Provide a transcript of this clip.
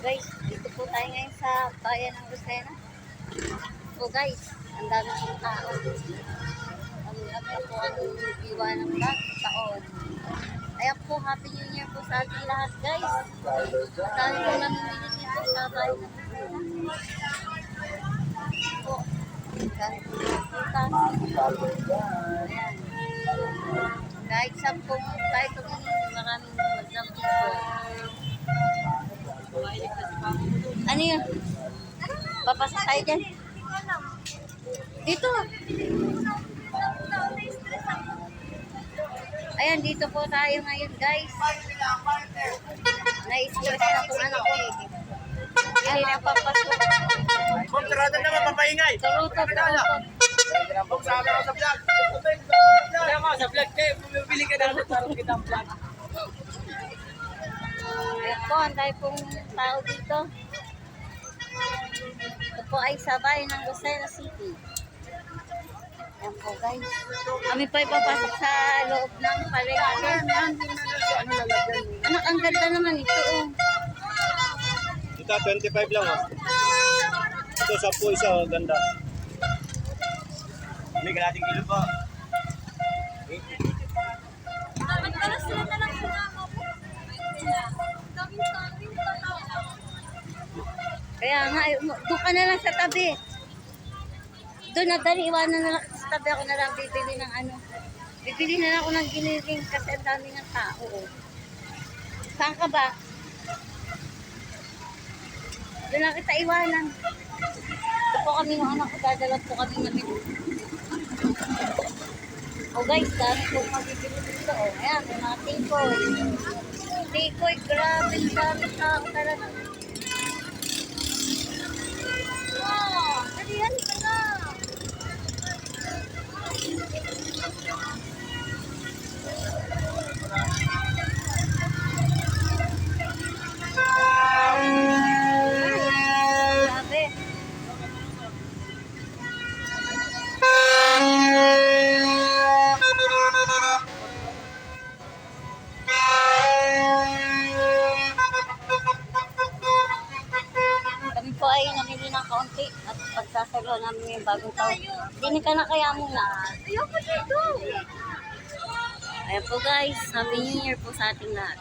Guys, dito po tayo ngayon sa bayan ng Lucena. So guys, ang dami pong tao. Ang dami po ang iwa ng lahat taon. Kaya po, Happy New Year po sa ating lahat guys. Ang dami po namimili dito sa bayan ng Lucena. Po, ang dami po nakita. Ayan. Kahit sampung tayo tumingin, Ano yun? Papasa tayo dyan? Dito. Ayan, dito po tayo ngayon, guys. Na-stress na itong anak ko. Hindi na papasok. Kontrata naman papaingay. Turutot, turutot. Kung sama ka sa vlog. Sama ka sa vlog kayo. Bumibili ka na tarong kitang vlog. Ayan po, ang dahil pong tao dito. Ito po ay sabay ng Lucena City. Ayan po guys. Kami pa ipapasok sa loob ng palengke. Anak, ang ganda naman ito oh. Ito, 25 lang oh. Ito, 10 isa oh, ganda. May kalating kilo po. Kaya nga, eh, doon ka na lang sa tabi. Doon na dali, iwanan na lang sa tabi ako na lang bibili ng ano. Bibili na lang ako ng giniling kasi ang dami ng tao. Saan ka ba? Doon lang kita iwanan. Ito po kami ng anak ko, dadala po kami namin. Oh guys, dami po mabibili dito. Oh, ayan, may mga tikoy. Tikoy, grabe, dami tao talaga. Namili ng kaunti at pagsasalo namin yung bagong taon. Dini ka na kaya muna. Ayoko dito. Ayan po guys, Happy New Year po sa ating lahat.